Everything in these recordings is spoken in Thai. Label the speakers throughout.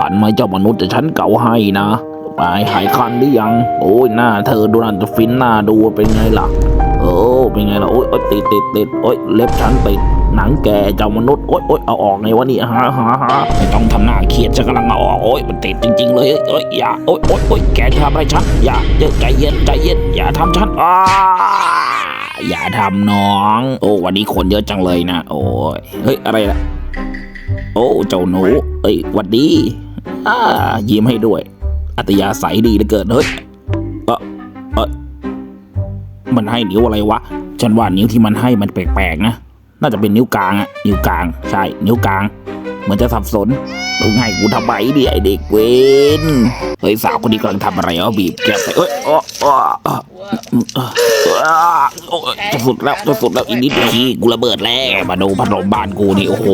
Speaker 1: ขันไหมเจ้ามนุษย์แต่ฉันเก่าให้นะไปหายคันหรือยัง โอ้ยหน้าเธอดูน่าจะฟินหน้าดูเป็นไงล่ะโอ้เป็นไงล่ะโอ้ยโอ้ติดติดติดโอ้ยเล็บฉันติดหนังแกเจ้ามนุษย์โอ้ยโอ้ยเอาออกไงวะนี่ฮะฮะฮะไม่ต้องทำหน้าเครียดฉันกำลังเอาออกโอ้ยมันติดจริง ๆ เลยเอ้ยอย่าโอ้ยโอ้ยโอ้ยแกจะทำอะไรฉันอย่าเดี๋ยวใจเย็นใจเย็นอย่าทำฉันอ้าอย่าทำน้อง โอ้วันนี้คนเยอะจังเลยนะ โอ้ยเฮ้ยอะไรล่ะ โอ้เจ้าหนูเอ้ยวัดดี อ่ายิ้มให้ด้วย อัตยาศัยดีเหลือเกินเฮ้ยเออเออมันให้นิ้วอะไรวะ ฉันว่านิ้วที่มันให้มันแปลกๆนะ น่าจะเป็นนิ้วกลางอะนิ้วกลาง ใช่ นิ้วกลาง เหมือนจะสับสนมึงให้กูทำไมดิไอเด็กเวนเฮ้ยสาวคนนี้กำลังทำอะไรอะบีบแกใส่เอ้ยอ้ออ้ออ้ออ้ออ้อโอ้ยจะสุดแล้วจะสุดแล้วอีกนิดทีกูระเบิดแล้วมาดูพัดลมบ้านกูนี่โอ้โห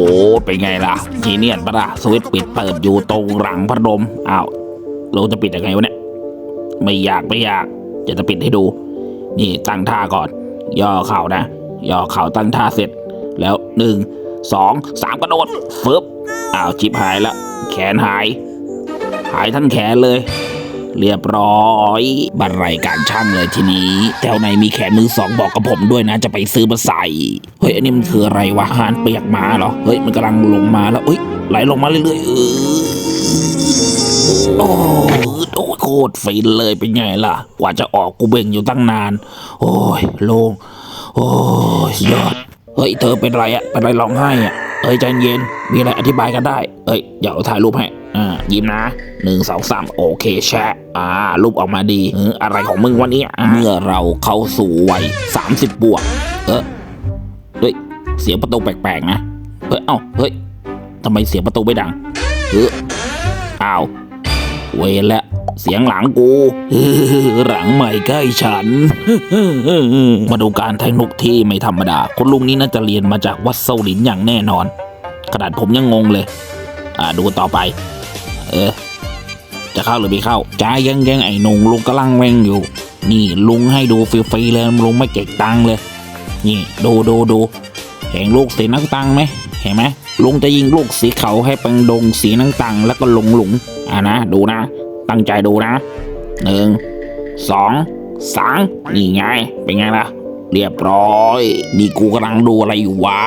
Speaker 1: เป็นไงล่ะ ทีเนียนปะล่ะสวิตช์ปิดเปิดอยู่ตรงหลังพัดลมอ้าวเราจะปิดยังไงวะเนี่ยไม่อยากไม่อยากจะจะปิดให้ดู นี่ตั้งท่าก่อน ย่อเข่านะ ย่อเข่าตั้งท่าเสร็จ แล้วหนึ่ง สองสามกระโดดฟึบอ้าวจิบหายล้วแขนหาย หายทั้งแขนเลย เรียบร้อยบันไรการช่างเลยทีนี้แถวไหนมีแขนมือสองบอกกับผมด้วยนะจะไปซื้อมาใส่ เฮ้ยอันนี้มันคืออะไรวะหานเปียกมาเหรอ เฮ้ยมันกำลังลงมาแล้วเฮ้ยไหลลงมาเรื่อยๆเออโอ้โอ้ยโคตรฟินเลยเป็นไงล่ะ กว่าจะออกกูเบ่งอยู่ตั้งนาน โอ้ย โล่งโอ้ยยอด เฮ้ยเธอเป็นไรอะเป็นไรร้องไห้อะเอ้ยใจเย็นมีอะไรอธิบายกันได้ เอ้ยเดี๋ยวถ่ายรูปให้อ่ายิ้มนะหนึ่งสองสามโอเคแชะอ่ารูปออกมาดีเอออะไรของมึงวันนี้เมื่อเราเข้าสู่วัยสามสิบบวก เออเฮ้ยเสียงประตูแปลกๆนะเฮ้ยเอ้าเฮ้ยทำไมเสียงประตูไม่ดังเอออ้าวเวรละ เสียงหลังกูหลังใหม่ใกล้ฉัน มาดูการแทงนกที่ไม่ธรรมดาคุณลุงนี้น่าจะเรียนมาจากวัดเซาหลินอย่างแน่นอน ขนาดผมยังงงเลย อ่าดูต่อไป เออ จะเข้าหรือไม่เข้าจ้ายังยังไอ้นงลุงกำลังแวงอยู่ นี่ลุงให้ดูฟรีๆเลยลุงไม่เก็บตังค์เลย นี่ดูดูดูเห็นลูกสีนักตังไหมเห็นไหมลุงจะยิงลูกสีเขาให้ป็นดงสีนังตังแล้วก็ลงหลุงอ่านะดูนะ ตั้งใจดูนะหนึ่งสองสามนี่ไง เป็นไงล่ะ เรียบร้อยนี่กูกำลังดูอะไรอยู่วะ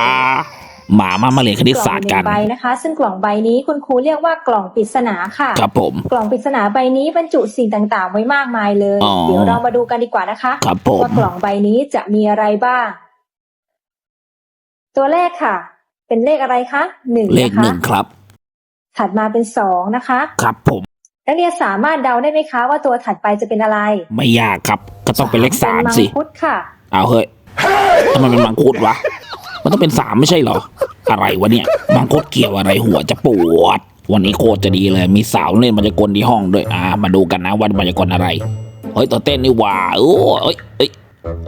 Speaker 1: หมามามาเรียนคณิต
Speaker 2: กล่
Speaker 1: ศา
Speaker 2: อ
Speaker 1: ส
Speaker 2: ง
Speaker 1: ตร์
Speaker 2: ห
Speaker 1: กั
Speaker 2: นึ่
Speaker 1: น
Speaker 2: งใบนะคะ ซึ่งกล่องใบนี้คุณครูเรียกว่ากล่องปริศนาค่ะ
Speaker 1: ครับผม
Speaker 2: กล่องปริศนาใบนี้บรรจุสิ่งต่างๆ ไว้มากมายเลย
Speaker 1: อ๋อ
Speaker 2: เดี๋ยวเรามาดูกันดีกว่านะคะ
Speaker 1: ครับผม
Speaker 2: ว่ากล่องใบนี้จะมีอะไรบ้าง ตัวแรกค่ะ เป็นเลขอะไรคะหนึ่ง
Speaker 1: เลข
Speaker 2: นะคะ
Speaker 1: หนึ่งครับ
Speaker 2: ถัดมาเป็นสองนะคะ
Speaker 1: ครับผม
Speaker 2: นักเรียนสามารถเดาได้ไหมคะว่าตัวถัดไปจะเป็นอะไร
Speaker 1: ไม่ยากครับ ก็ต้องเป็นเลขสาม
Speaker 2: เป็นมัง
Speaker 1: สิ
Speaker 2: คุดค่ะ
Speaker 1: เอาเฮ้ยทำไมเป็นมังคุดวะ มันต้องเป็นสามไม่ใช่เหรอ อะไรวะเนี่ย มังคุดเกี่ยวอะไรหัวจะปวด วันนี้โคตรจะดีเลย มีสาวเล่นมายากลที่ห้องด้วย อ่า มาดูกันนะว่ามายากลอะไร เฮ้ยตัวเต้นนี่หว่าโอ้เอ้ยเอ้ย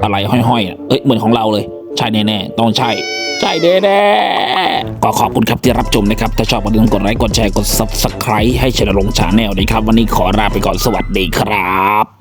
Speaker 1: อะไรห้อยๆอะเอ้ย เหมือนของเราเลย ใช่แน่ๆ ต้องใช่ ใช่แน่ๆก็ขอบคุณครับที่รับชมนะครับ ถ้าชอบก็อย่าลืมกดไลค์กดแชร์กด subscribe ให้ชนะลงชาแนลนะครับ วันนี้ขอลาไปก่อนสวัสดีครับ